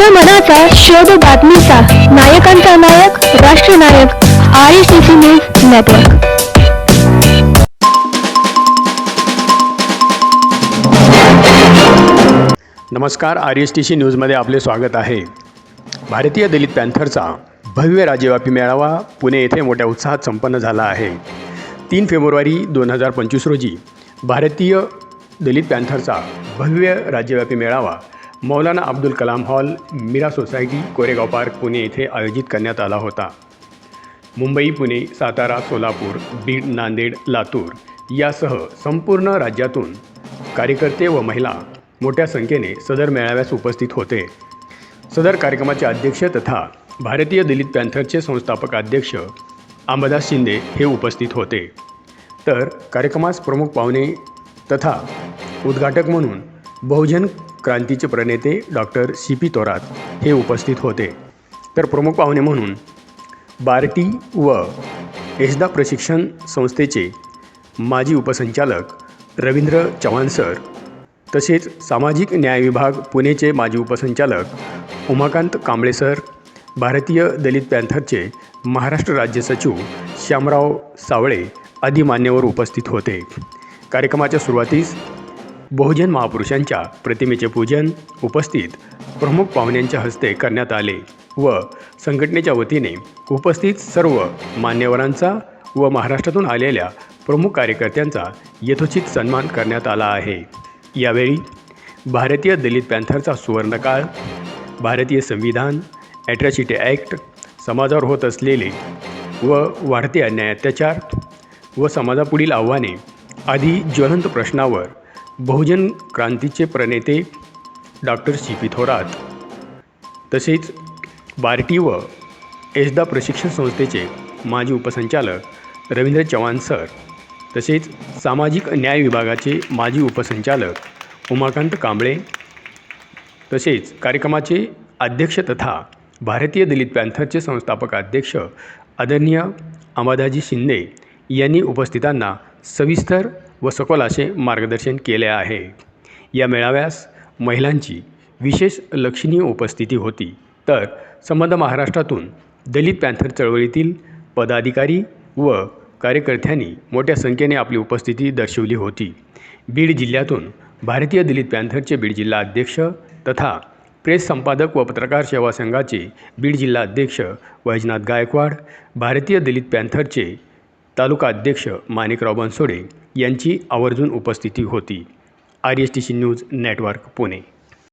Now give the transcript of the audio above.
जनमनाचा शोध बातमीचा. नायकांचा नायक राष्ट्रनायक R S T C news network. नमस्कार आर एस टी सी न्यूजमध्ये आपले स्वागत आहे. भारतीय दलित पॅन्थरचा भव्य राज्यव्यापी मेळावा पुणे येथे मोठ्या उत्साहात संपन्न झाला आहे. तीन फेब्रुवारी दोन हजार पंचवीस रोजी भारतीय दलित पॅन्थरचा भव्य राज्यव्यापी मेळावा Maulana Abdul Kalam hall Meera society Koregaon park Pune येथे आयोजित करण्यात आला होता. मुंबई पुणे सातारा सोलापूर बीड नांदेड लातूर यासह संपूर्ण राज्यातून कार्यकर्ते व महिला मोठ्या संख्येने सदर मेळाव्यास उपस्थित होते. सदर कार्यक्रमाचे अध्यक्ष तथा भारतीय दलित पॅन्थरचे संस्थापक अध्यक्ष अंबादास शिंदे हे उपस्थित होते. तर कार्यक्रमास प्रमुख पाहुणे तथा उद्घाटक म्हणून बहुजन क्रांतीचे प्रणेते डॉक्टर सी पी तोरात हे उपस्थित होते. तर प्रमुख पाहुणे म्हणून बार्टी व एसदा प्रशिक्षण संस्थेचे माजी उपसंचालक रवींद्र चव्हाण सर तसेच सामाजिक न्याय विभाग पुणेचे माजी उपसंचालक उमाकांत कांबळे सर भारतीय दलित पॅन्थरचे महाराष्ट्र राज्य सचिव श्यामराव सावळे आदी मान्यवर उपस्थित होते. कार्यक्रमाच्या सुरुवातीस बहुजन महापुरुषांच्या प्रतिमेचे पूजन उपस्थित प्रमुख पाहुण्यांच्या हस्ते करण्यात आले व संघटनेच्या वतीने उपस्थित सर्व मान्यवरांचा व महाराष्ट्रातून आलेल्या प्रमुख कार्यकर्त्यांचा यथोचित सन्मान करण्यात आला आहे. यावेळी भारतीय दलित पॅन्थरचा सुवर्णकाळ भारतीय संविधान ॲट्रॅसिटी ॲक्ट समाजावर होत असलेले व वाढते अन्याय अत्याचार व समाजापुढील आव्हाने आदी ज्वलंत प्रश्नावर बहुजन क्रांतीचे प्रणेते डॉक्टर सी पी थोरात. तसेच बार्टी व एसदा प्रशिक्षण संस्थेचे माजी उपसंचालक रवींद्र चव्हाण सर. तसेच सामाजिक न्याय विभागाचे माजी उपसंचालक उमाकांत कांबळे. तसेच कार्यक्रमाचे अध्यक्ष तथा भारतीय दलित पॅन्थरचे संस्थापक अध्यक्ष आदरणीय अंबादाजी शिंदे यांनी उपस्थितांना सविस्तर व सखोल असे मार्गदर्शन केले आहे. या मेळाव्यास महिलांची विशेष लक्षणीय उपस्थिती होती. तर संबंध महाराष्ट्रातून दलित पॅन्थर चळवळीतील पदाधिकारी व कार्यकर्त्यांनी मोठ्या संख्येने आपली उपस्थिती दर्शवली होती. बीड जिल्ह्यातून भारतीय दलित पॅन्थरचे बीड जिल्हा अध्यक्ष तथा प्रेस संपादक व पत्रकार सेवा संघाचे बीड जिल्हा अध्यक्ष वैजनाथ गायकवाड भारतीय दलित पॅन्थरचे तालुका अध्यक्ष माणिकराव बनसोडे यांची आवर्जून उपस्थिती होती. R S T C news network Pune.